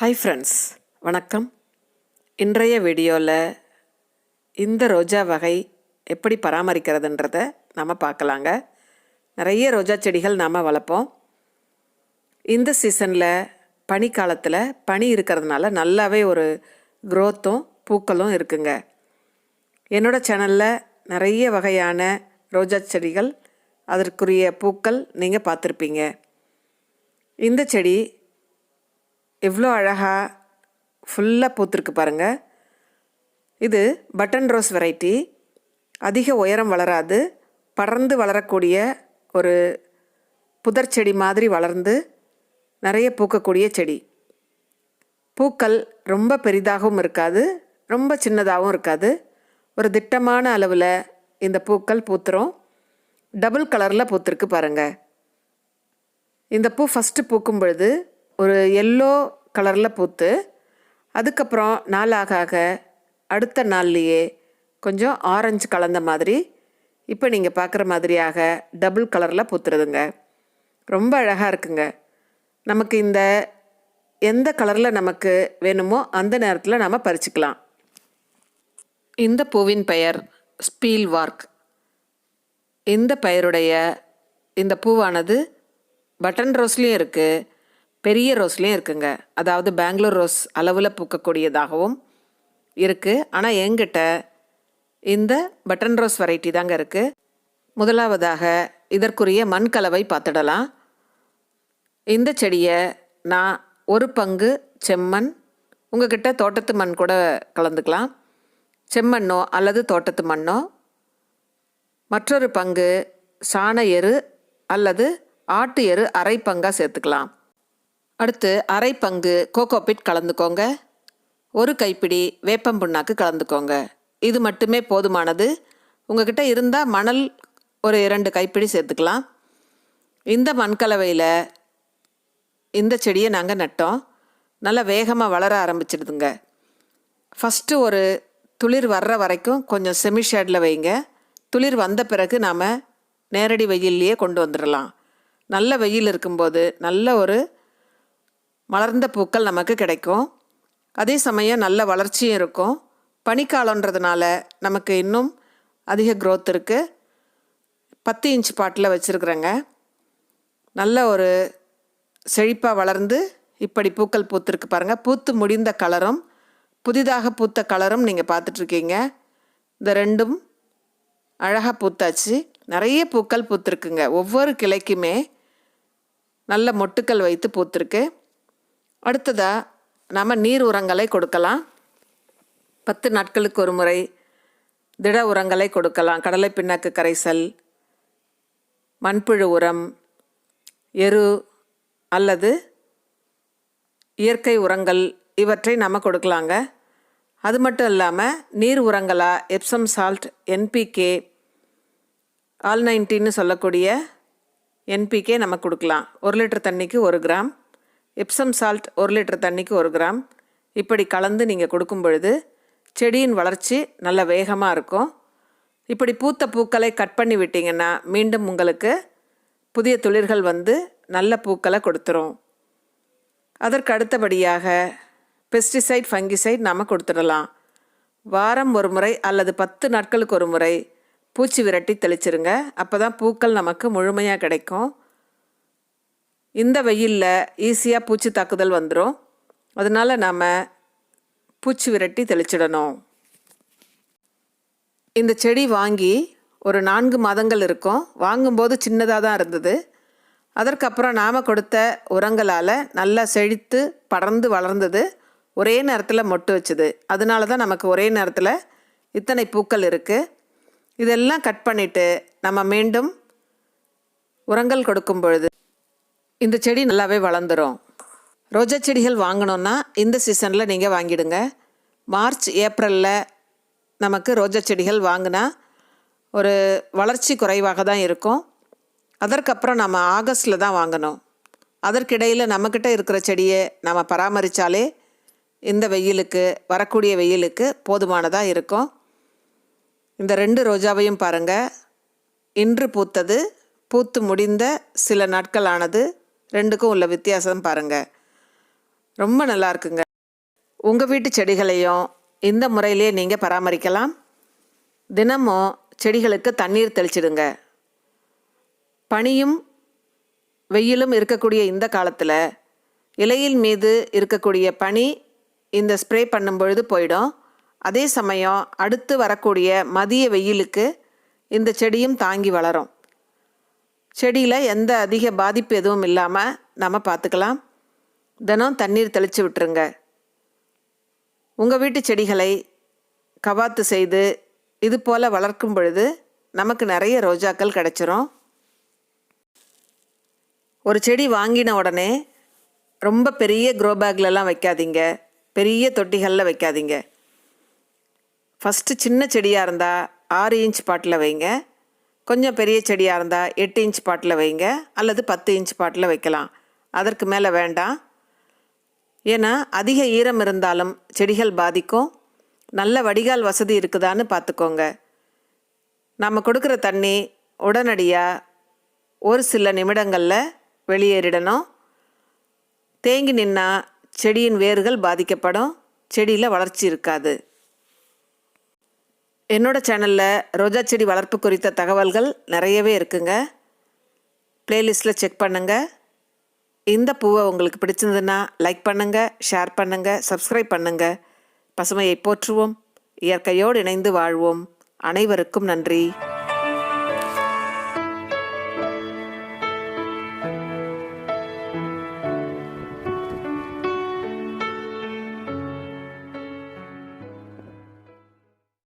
Hi friends வணக்கம். இன்றைய வீடியோவில் இந்த ரோஜா வகை எப்படி பராமரிக்கிறதுன்றத நம்ம பார்க்கலாங்க. நிறைய ரோஜா செடிகள் நாம் வளர்ப்போம். இந்த சீசனில் பனிக்காலத்தில் பனி இருக்கிறதுனால நல்லாவே ஒரு க்ரோத்தும் பூக்களும் இருக்குங்க. என்னோடய சேனலில் நிறைய வகையான ரோஜா செடிகள் அதற்குரிய பூக்கள் நீங்கள் பார்த்துருப்பீங்க. இந்த செடி எவ்வளோ அழகாக ஃபுல்லாக பூத்திருக்கு பாருங்கள் இது பட்டன் ரோஸ் வெரைட்டி அதிக உயரம் வளராது. படர்ந்து வளரக்கூடிய ஒரு புதர் செடி மாதிரி வளர்ந்து நிறைய பூக்கக்கூடிய செடி. பூக்கள் ரொம்ப பெரிதாகவும் இருக்காது. ரொம்ப சின்னதாகவும் இருக்காது. ஒரு திட்டமான அளவில் இந்த பூக்கள் பூத்துரும். டபுள் கலரில் பூத்திருக்கு பாருங்கள் இந்த பூ ஃபஸ்ட்டு பூக்கும் பொழுது ஒரு எல்லோ கலரில் பூத்து அதுக்கப்புறம் நாளாக ஆக அடுத்த நாள்லேயே கொஞ்சம் ஆரஞ்சு கலந்த மாதிரி இப்போ நீங்கள் பார்க்குற மாதிரியாக டபுள் கலரில் பூத்துறதுங்க ரொம்ப அழகாக இருக்குங்க. நமக்கு இந்த எந்த கலரில் நமக்கு வேணுமோ அந்த நேரத்தில் நாம் பறிச்சுக்கலாம். இந்த பூவின் பெயர் ஸ்பீல் வார்க் இந்த பெயருடைய இந்த பூவானது பட்டன் ரோஸ்லேயும் இருக்குது பெரிய ரோஸ்லேயும் இருக்குங்க. அதாவது பெங்களூர் ரோஸ் அளவில் பூக்கக்கூடியதாகவும் இருக்குது ஆனால் எங்கிட்ட இந்த பட்டன் ரோஸ் வெரைட்டி தாங்க இருக்குது முதலாவதாக இதற்குரிய மண் கலவை பார்த்துடலாம். இந்த செடியை நான் ஒரு பங்கு செம்மண் உங்ககிட்ட தோட்டத்து மண் கூட கலந்துக்கலாம். செம்மண்ணோ அல்லது தோட்டத்து மண்ணோ. மற்றொரு பங்கு சாண எரு அல்லது ஆட்டு எரு அரை பங்காக சேர்த்துக்கலாம். அடுத்து அரை பங்கு கோகோபிட் கலந்துக்கோங்க. ஒரு கைப்பிடி வேப்பம் புண்ணாக்கு கலந்துக்கோங்க. இது மட்டுமே போதுமானது. உங்ககிட்ட இருந்தால் மணல் ஒரு இரண்டு கைப்பிடி சேர்த்துக்கலாம். இந்த மண்கலவையில் இந்த செடியை நாங்கள் நட்டோம். நல்லா வேகமாக வளர ஆரம்பிச்சிடுதுங்க. ஃபஸ்ட்டு ஒரு துளிர் வர்ற வரைக்கும் கொஞ்சம் செமி ஷேடில் வைங்க. துளிர் வந்த பிறகு நாம் நேரடி வெயில்லையே கொண்டு வந்துடலாம். நல்ல வெயில் இருக்கும்போது நல்ல ஒரு மலர்ந்த பூக்கள் நமக்கு கிடைக்கும். அதே சமயம் நல்ல வளர்ச்சியும் இருக்கும். பனிக்காலன்றதுனால நமக்கு இன்னும் அதிக க்ரோத் இருக்குது பத்து இன்ச் பாட்டில் வச்சுருக்குறேங்க. நல்ல ஒரு செழிப்பாக வளர்ந்து இப்படி பூக்கள் பூத்திருக்கு பாருங்கள் பூத்து முடிந்த கலரும் புதிதாக பூத்த கலரும் நீங்கள் பார்த்துட்ருக்கீங்க. இந்த ரெண்டும் அழகாக பூத்தாச்சு. நிறைய பூக்கள் பூத்திருக்குங்க. ஒவ்வொரு கிளைக்குமே நல்ல மொட்டுக்கள் வைத்து பூத்திருக்கு. அடுத்ததாக நாம் நீர் உரங்களை கொடுக்கலாம். பத்து நாட்களுக்கு ஒரு முறை திட உரங்களை கொடுக்கலாம். கடலை பிண்ணாக்கு கரைசல் மண்புழு உரம் எரு அல்லது இயற்கை உரங்கள் இவற்றை நம்ம கொடுக்கலாங்க. அது மட்டும் இல்லாமல் நீர் உரங்களாக எப்சம் சால்ட் என்பிகே ஆல் நைன்டின்னு சொல்லக்கூடிய என்பிகே நம்ம கொடுக்கலாம். ஒரு லிட்டர் தண்ணிக்கு ஒரு கிராம். எப்சம் சால்ட் ஒரு லிட்டர் தண்ணிக்கு ஒரு கிராம். இப்படி கலந்து நீங்கள் கொடுக்கும் பொழுது செடியின் வளர்ச்சி நல்ல வேகமாக இருக்கும். இப்படி பூத்த பூக்களை கட் பண்ணி விட்டிங்கன்னா மீண்டும் உங்களுக்கு புதிய துளிர்கள் வந்து நல்ல பூக்களை கொடுத்துரும். அதற்கு அடுத்தபடியாக பெஸ்டிசைட் ஃபங்கிசைட் நாம் கொடுத்துடலாம். வாரம் ஒரு முறை அல்லது பத்து நாட்களுக்கு ஒரு முறை பூச்சி விரட்டி தெளிச்சிருங்க. அப்போ தான் பூக்கள் நமக்கு முழுமையாக கிடைக்கும். இந்த வெயிலில் ஈஸியாக பூச்சி தாக்குதல் வந்துடும் அதனால் நாம் பூச்சி விரட்டி தெளிச்சிடணும். இந்த செடி வாங்கி ஒரு நான்கு மாதங்கள் இருக்கும். வாங்கும்போது சின்னதாக தான் இருந்தது. அதற்கப்புறம் நாம் கொடுத்த உரங்களால் நல்லா செழித்து படர்ந்து வளர்ந்தது. ஒரே நேரத்தில் மொட்டு வச்சுது. அதனால தான் நமக்கு ஒரே நேரத்தில் இத்தனை பூக்கள் இருக்குது இதெல்லாம் கட் பண்ணிவிட்டு நம்ம மீண்டும் உரங்கள் கொடுக்கும் பொழுது இந்த செடி நல்லாவே வளர்ந்துடும் ரோஜா செடிகள் வாங்கணுன்னா இந்த சீசனில் நீங்கள் வாங்கிடுங்க. மார்ச் ஏப்ரலில் நமக்கு ரோஜா செடிகள் வாங்கினா ஒரு வளர்ச்சி குறைவாக தான் இருக்கும். அதற்கப்புறம் நம்ம ஆகஸ்டில் தான் வாங்கணும். அதற்கிடையில் நம்மக்கிட்ட இருக்கிற செடியை நம்ம பராமரித்தாலே இந்த வெயிலுக்கு வரக்கூடிய வெயிலுக்கு போதுமானதாக இருக்கும். இந்த ரெண்டு ரோஜாவையும் பாருங்கள் இன்று பூத்தது பூத்து முடிந்த சில நாட்கள் ஆனது ரெண்டுக்கும் உள்ள வித்தியாசம் பாருங்கள் ரொம்ப நல்லா இருக்குங்க. உங்கள் வீட்டு செடிகளையும் இந்த முறையிலே நீங்கள் பராமரிக்கலாம். தினமும் செடிகளுக்கு தண்ணீர் தெளிச்சிடுங்க. பனியும் வெயிலும் இருக்கக்கூடிய இந்த காலத்தில் இலையில் மீது இருக்கக்கூடிய பனி இந்த ஸ்ப்ரே பண்ணும் பொழுது போயிடும். அதே சமயம் அடுத்து வரக்கூடிய மதிய வெயிலுக்கு இந்த செடியும் தாங்கி வளரும். செடியில் எந்த அதிக பாதிப்பு எதுவும் இல்லாமல் நம்ம பார்த்துக்கலாம் தினம் தண்ணீர் தெளித்து விட்டுருங்க. உங்கள் வீட்டு செடிகளை கவாத்து செய்து இது போல் வளர்க்கும் பொழுது நமக்கு நிறைய ரோஜாக்கள் கிடச்சிரும். ஒரு செடி வாங்கின உடனே ரொம்ப பெரிய க்ரோ பேக்லலாம் வைக்காதீங்க. பெரிய தொட்டிகளில் வைக்காதீங்க. ஃபஸ்ட்டு சின்ன செடியாக இருந்தால் ஆறு இன்ச் பாட்டில் வைங்க. கொஞ்சம் பெரிய செடியாக இருந்தால் எட்டு இன்ச் பாட்டில் வைங்க அல்லது பத்து இன்ச் பாட்டில் வைக்கலாம். அதற்கு மேலே வேண்டாம். ஏன்னா அதிக ஈரம் இருந்தாலும் செடிகள் பாதிக்கும். நல்ல வடிகால் வசதி இருக்குதான்னு பார்த்துக்கோங்க. நம்ம கொடுக்குற தண்ணி உடனடியாக ஒரு சில நிமிடங்களில் வெளியேறிடணும். தேங்கி நின்னா செடியின் வேர்கள் பாதிக்கப்படும். செடியில் வளர்ச்சி இருக்காது. என்னோட சேனலில் ரோஜா செடி வளர்ப்பு குறித்த தகவல்கள் நிறையவே இருக்குங்க. ப்ளேலிஸ்ட்டில் செக் பண்ணுங்கள் இந்த பூவை உங்களுக்கு பிடிச்சிருந்ததுன்னா லைக் பண்ணுங்கள் ஷேர் பண்ணுங்கள் சப்ஸ்கிரைப் பண்ணுங்கள் பசுமையை போற்றுவோம் இயற்கையோடு இணைந்து வாழ்வோம். அனைவருக்கும் நன்றி.